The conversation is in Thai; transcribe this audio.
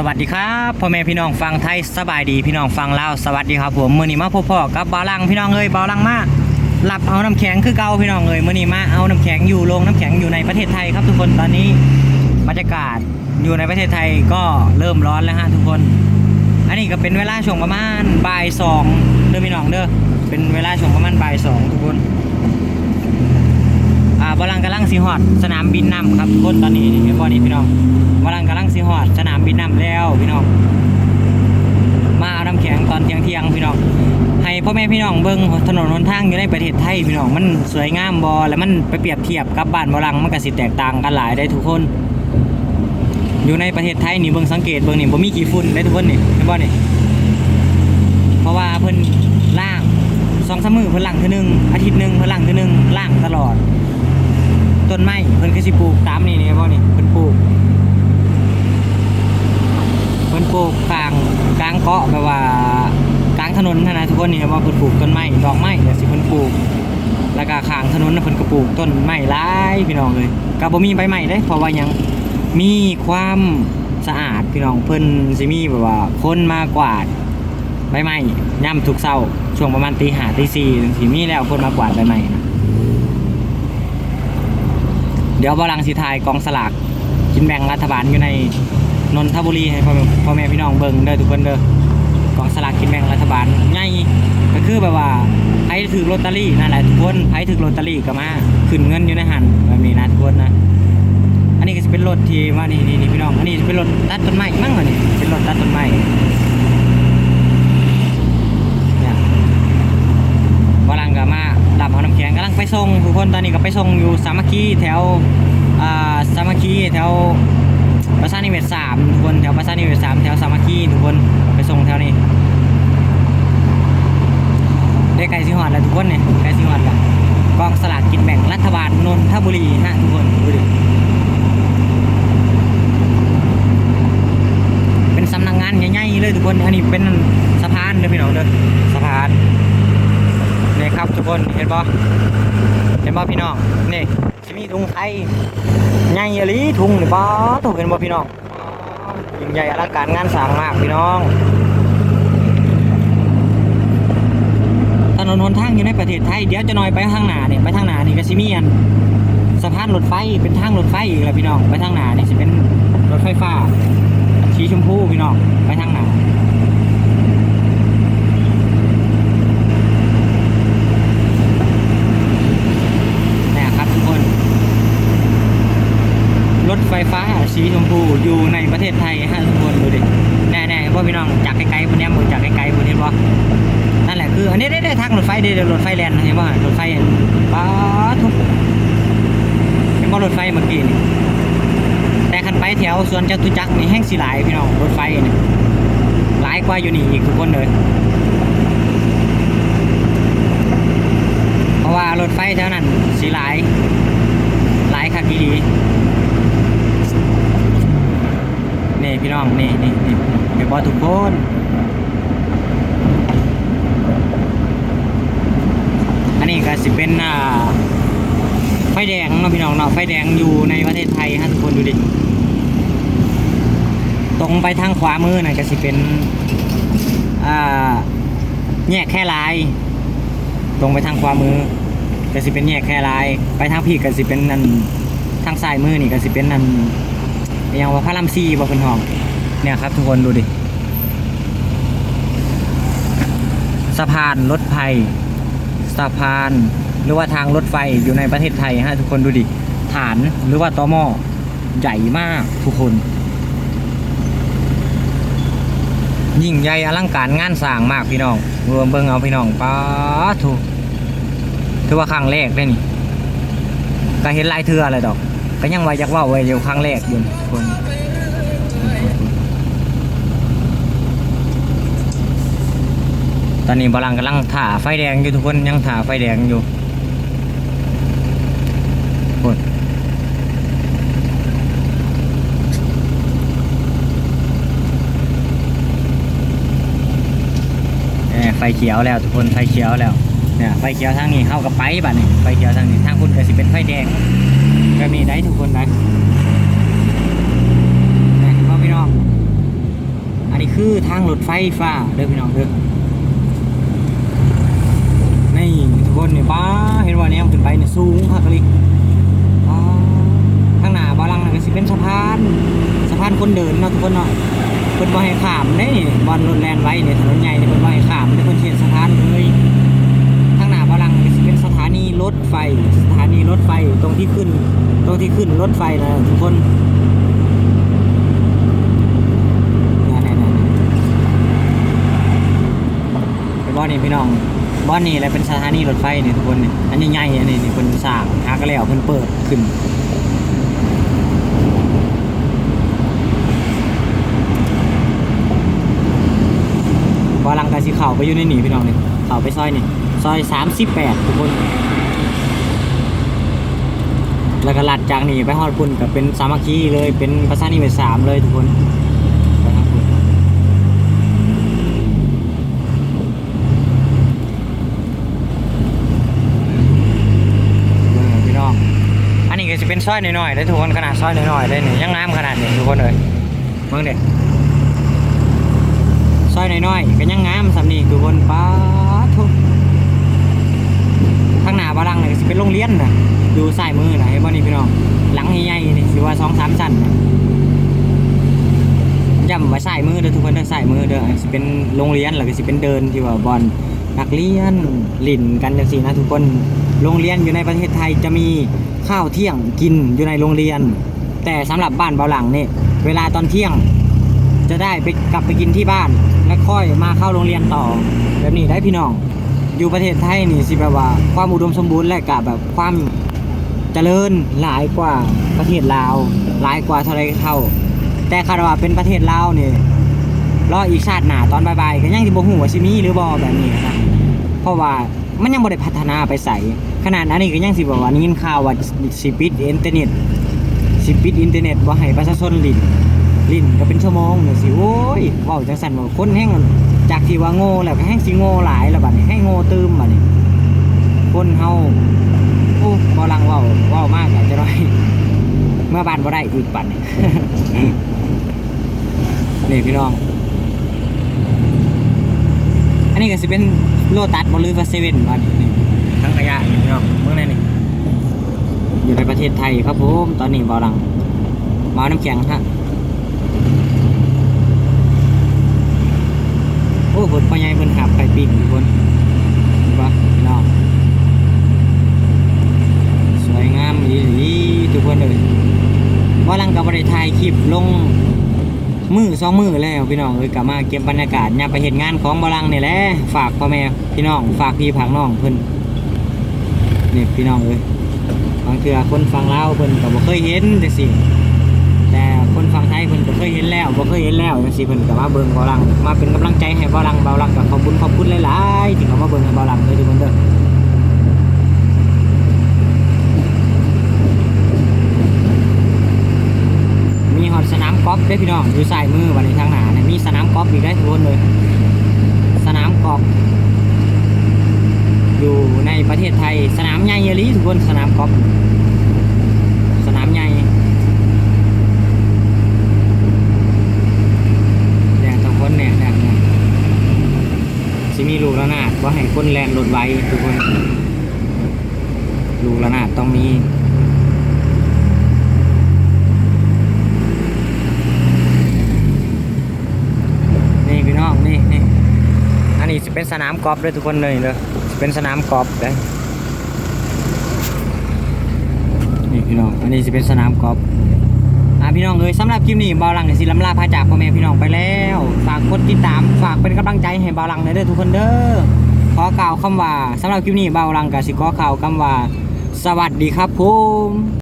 สวัสดีครับพ่อแม่พี่น้องฟังไทยสบายดีพี่น้องฟังลาวสวัสดีครับผมมือนี้มาพบพ่อกับบาลังพี่น้องเอ้ยบาลังมารับเอาน้ำแข็งคือเก่าพี่น้องเอ้ยมือนี้มาเอาน้ำแข็งอยู่โรงน้ำแข็งอยู่ในประเทศไทยครับทุกคนตอนนี้บรรยากาศอยู่ในประเทศไทยก็เริ่มร้อนแล้วฮะทุกคน อันนี้ก็เป็นเวลาช่วงประมาณบ่ายสองเด้อพี่น้องเด้อเป็นเวลาช่วงประมาณบ่ายสองทุกคน บอลังกำลังสีหอด สนามบินน้ำครับคนตอนนี้เห็นบอนี่พี่น้องบอลังกำลังสีหอด สนามบินน้ำแล้วพี่น้อง มาเอาน้ำแข็งตอนเที่ยงเที่ยงพี่น้อง ให้พ่อแม่พี่น้องเบิ้งถนนหนทางอยู่ในประเทศไทยพี่น้องมันสวยงามบอแล้วมันไปเปรียบเทียบกับบ้านบอลังมันก็สิแตกต่างกันหลายได้ทุกคน อยู่ในประเทศไทยนี่เบิ้งสังเกตเบิ้งนี่บ่มีกี่ฝุ่นได้ทุกคนนี่เห็นบอนี่เพราะว่าเพิ่นล่างสองสามมือเพิ่นล่างเทื่อนึงอาทิตย์หนึงเพิ่นล่างเทื่อนึง ต้นไม้เพิ่นก็สิปลูกตามนี่นี่บ่นี่เพิ่นปลูกเพิ่นปลูกกลางกลางเกาะแบบว่ากลางถนนนะนะทุกคนนี่ว่าเพิ่นปลูกต้นไม้ดอกไม้เดี๋ยสิเพิ่นปลูกแล้วก็ข้างถนนน่ะเพิ่นก็ปลูกต้นไม้หลายพี่น้องเลยก็บ่มีใบไม้เด้เพราะว่ายังมีความสะอาดพี่น้องเพิ่นสิมีแบบว่าคนมากวาดใบไม้ย่ำทุกเช้าช่วงประมาณตีห้าตีสี่สิมีแล้วคนมากวาดใบไม้นะ เดี๋ยวบอลังสีทายกองสลากกินแบ่งรัฐบาลอยู่ในนนทบุรีให้พ่อแม่พี่น้องเบิ่งเด้อทุกคนเด้อกองสลากกินแบ่งรัฐบาลง่ายก็คือแบบว่าใครถือลอตเตอรี่นั่นแหละทุกคนใครถือลอตเตอรี่ก็มาขึ้นเงินอยู่ในหันแบบนี้นะทุกคนนะ อันนี้ก็จะเป็นรถที่ว่านี่นี่พี่น้องอันนี้เป็นรถตัดต้นไม้มั้งวะนี่เป็นรถตัดต้นไม้เนี่ยบอลังก็มาดับเอาน้ำแข็งกำ ลังไปส่งทุกคนตอนนี้ก็ไปส่งอยู่สามัคคีแถวอ่าสามัคคีแถวประชานิเวศสามทุกคนแถวประชานิเวศสามแถวสามัคคีทุกคนไปส่งแถวนี้ได้ไกลสิหอดแล้วทุกคนเนี่ยไกลสิหอดแล้วกองสลากกินแบ่งรัฐบาลนนทบุรีฮะทุกคนดูดิเป็นสำนักงานใหญ่ๆเลยทุกคนอันนี้เป็นสะพานเด้อพี่น้องเด้อสะพาน นี่ครับทุกคนเห็นปะเห็นบ่พี่น้องนี่สิมีถุงไทยใหญ่อหลีถุงนี่บ่ถูกเห็นบ่พี่น้องยิ่งใหญ่อลังการงานสร้างมากพี่น้องถนนหนทางอยู่ในประเทศไทยเดี๋ยวจะหน่อยไปทางหน้านี่ยไปทางหน้านี่ก็สิมีอันสะพานรถไฟเป็นทางรถไฟอีกแล้วพี่น้องไปทางหน้านี่สิเป็นรถไฟฟ้าสีชมพูพี่น้องไปทางหน้า เนี่ยครับทุกคน ร ถไฟฟ้าสีชมพูอยู่ในประเทศไทยฮะทุกคนดูดิแน่ๆว่าพี่น้องจากไกลๆพวกนี้มือจากไกลๆพวกนี้บ่นั่นแหละคืออันนี้ได้ได้ทางรถไฟได้รถไฟแลนด์เห็นป่ะรถไฟป้าทุกเห็นป่ะรถไฟเมื่อกี้นี่แต่คันไปแถวส่วนจตุจักรนี่แห้งสีหลายพี่น้องรถไฟนี่หลายกว่าอยู่นี่อีกทุกคนเลยเพราะว่ารถไฟแถวนั้นสีหลายหลายคักดีๆ นี่พี่น้องนี่นี่นี่เดี๋ยวบอทุกคนอันนี้ก็สิเป็นอ่าไฟแดงเนาะพี่น้องเนาะไฟแดงอยู่ในประเทศไทยฮะทุกคนดูดิตรงไปทางขวามือน่ะก็สิเป็นอ่าแยกแค่ลายตรงไปทางขวามือก็สิเป็นแยกแค่ลาย ไปทางพี่ก็สิเป็นนั่นทางซ้ายมือนี่ก็สิเป็นนั่น ย่างว่าพระรามซีบ่เป็นห้อง เนี่ยครับทุกคนดูดิ สะพานรถไฟสะพานหรือว่าทางรถไฟอยู่ในประเทศไทยฮะทุกคนดูดิ ฐานหรือว่าตอหมอใหญ่มากทุกคน ยิ่งใหญ่อลังการงานสร้างมากพี่น้อง รวมเบิ่งเอาพี่น้องป้าถูกถือว่าครั้งแรกได้นี่ก็เห็นลายเทื่อเลยดอก ก็ยังว่าอยากว่าไว้อยู่ครั้งแรกอยู่ทุกคนตอนนี้บาลังกำลังถ่าไฟแดงอยู่ทุกคนยังถ่าไฟแดงอยู่โคตรแหม่ไฟเขียวแล้วทุกคนไฟเขียวแล้วเนี่ยไฟเขียวทางนี้เข้ากับไปบัดนี้ไฟเขียวทางนี้ทางคุณก็สิเป็นไฟแดง ก็มีได้ทุกคนนะนี่เห็นบ่พี่น้องคือทางรถไฟฟ้าเด้อพี่น้องเด้อนี่ทุกคนเนี่ยป้าเห็นว่าเนี่ยขึ้นไปเนี่ยสูงคักเลยอ๋อข้างหน้าบาลังน่ะก็สิเป็นสะพานสะพานคนเดินเนาะทุกคนเนาะเพิ่นบ่ให้ข้ามเด้นี่บอลรถแลนไว้เนี่ยถนนใหญ่เนี่ยเพิ่นบ่ ถานีรถไฟตรงที่ขึ้น ตรงที่ขึ้นรถไฟนะทุกคนนั่นๆๆไปบ่อนี่พี่น้องบ่อนี่แหละเป็นสถานีรถไฟนี่ทุกคนนี่อันใหญ่อันนี้นี่เพิ่นสร้างหาก็แล้วเพิ่นเปิดขึ้นบอลังกาสีขาวไปอยู่ในหนีพี่น้องนี่เขาไปซอยนี่ซอยสามสิบแปดทุกคน แล้วก็ลัดจากนี่ไปฮอดปุ่นกับเป็นสามัคคีเลยเป็นภาษานิเวศสามเลยทุกคนเออพี่น้องอันนี้ก็จะเป็นซอยหน่อยๆเลยทุกคนขนาดซอยหน่อยๆเลยนี่ยังงามขนาดนี้ทุกคนเลยเบิ่งเด็กซอยน้อยๆก็ยังงามสำนีทุกคนป้าทุก ข้างหน้าบาลังเนี่ยสิเป็นโรงเรียนนะอยู่ซ้ายมือนะเห็นบ่นี่พี่น้องหลังใหญ่ๆนี่สิว่าสองสามชั้นน่ะย่ำไว้ซ้ายมือเด้อทุกคนเด้อซ้ายมือเด้อสิเป็นโรงเรียนแล้วก็สิเป็นเดินที่ว่าบอลนักเรียนหลิ่นกันจังซี่นะทุกคนโรงเรียนอยู่ในประเทศไทยจะมีข้าวเที่ยงกินอยู่ในโรงเรียน แต่สำหรับบ้านเบาหลังนี่เวลาตอนเที่ยง จะได้ไปกลับไปกินที่บ้าน แล้วค่อยมาเข้าโรงเรียนต่อแบบนี้ได้พี่น้อง อยู่ประเทศไทยนี่สิแบบว่า ความอุดมสมบูรณ์และกับแบบความเจริญหลายกว่าประเทศลาวหลายกว่าเท่าไรเท่า แต่คาดว่าเป็นประเทศลาวนี่รออีกชาติหนาตอนบ่ายๆก็ยังสิบ่ฮู้ว่าสิมีหรือบ่แบบนี้นะเพราะว่ามันยังบ่ได้พัฒนาไปใส่ขนาดอันนี้ก็ยังสิบอกว่าได้ยินข่าวว่าสิปิดอินเทอร์เน็ตสิปิดอินเทอร์เน็ตบ่ให้ประชาชนลิ้นลิ้นก็เป็นชั่วโมงเนี่ยสิโอ้ยเว้าจังสั่นว่าคนแห้ง จากที่ว่าโง่แล้วก็แห้งสิโง่หลายแล้วบัดนี้ให้โง่ตืมบัดนี้คนเฮาโอ้บ่ลังว้าเว้ามากอาจจะน้อยเมื่อบานบ่ได้อีกบัดนี้นี่พี่น้อง อันนี้ก็สิเป็นโลตัสบ่หรือว่าเซเว่นบัดนี้นี่ทั้งขยะพี่น้องเมืองไหนนี่อยู่ในประเทศไทยครับผมตอนนี้บ่ลังมาเอาน้ำแข็งฮะ โอ้ผลพ่อใหญ่เพิ่นขับไข่ปิ้งทุกคนเห็นปะพี่น้องสวยงามอีหลีทุกคนเลยว่าลังกับบริถ่ายคลิปลงมือสองมือแล้วพี่น้องเอ้ยกลับมาเก็บบรรยากาศยามไปเห็นงานของบาลังเนี่ยแหละฝากพ่อแม่พี่น้องฝากพี่ผักน้องเพิ่นนี่พี่น้องเอ้ยบางเทื่อคนฟังเล่าเพิ่นก็บ่เคยเห็นจังซี่ แต่คนฟังไทยเพิ่นก็เคยเห็นแล้วบ่เคยเห็นแล้วจังซี่เพิ่นก็มาเบิ่งเบาลังมาเป็นกำลังใจให้เบาลังเบาลังก็ขอบคุณขอบคุณหลายๆที่เขามาเบิ่งให้เบาลังเลยทุกคนเด้อมีฮอดสนามกอล์ฟเด้อพี่น้องอยู่ซ้ายมือวันนี้ทางหน้านี่มีสนามกอล์ฟอีกได้ทุกคนเลยสนามกอล์ฟอยู่ในประเทศไทย สนามใหญ่อีหลีทุกคนสนามกอล์ฟสนามใหญ่ แดงสองคนเนี่ยแดงเนี่ยสิมีลูก ระนาดว่าให้คนแลนรถไว้ทุกคน ลูกระนาดต้องมีนี่พี่น้องนี่นี่อันนี้จะเป็นสนามกอล์ฟเลยทุกคนเลยเลยเป็นสนามกอล์ฟเลยนี่พี่น้องอันนี้จะเป็นสนามกอล์ฟ อ่าพี่น้องเอ้ยสำหรับคลิปนี้บาวลังกับศิลำลาพาจากพ่อแม่พี่น้องไปแล้ว ฝากกดติดตามฝากเป็นกำลังใจให้บาวลังหน่อยเด้อทุกคนเด้อขอกล่าวคำว่าสำหรับคลิปนี้บาวลังกับสิขอกล่าวคำว่า สวัสดีครับผม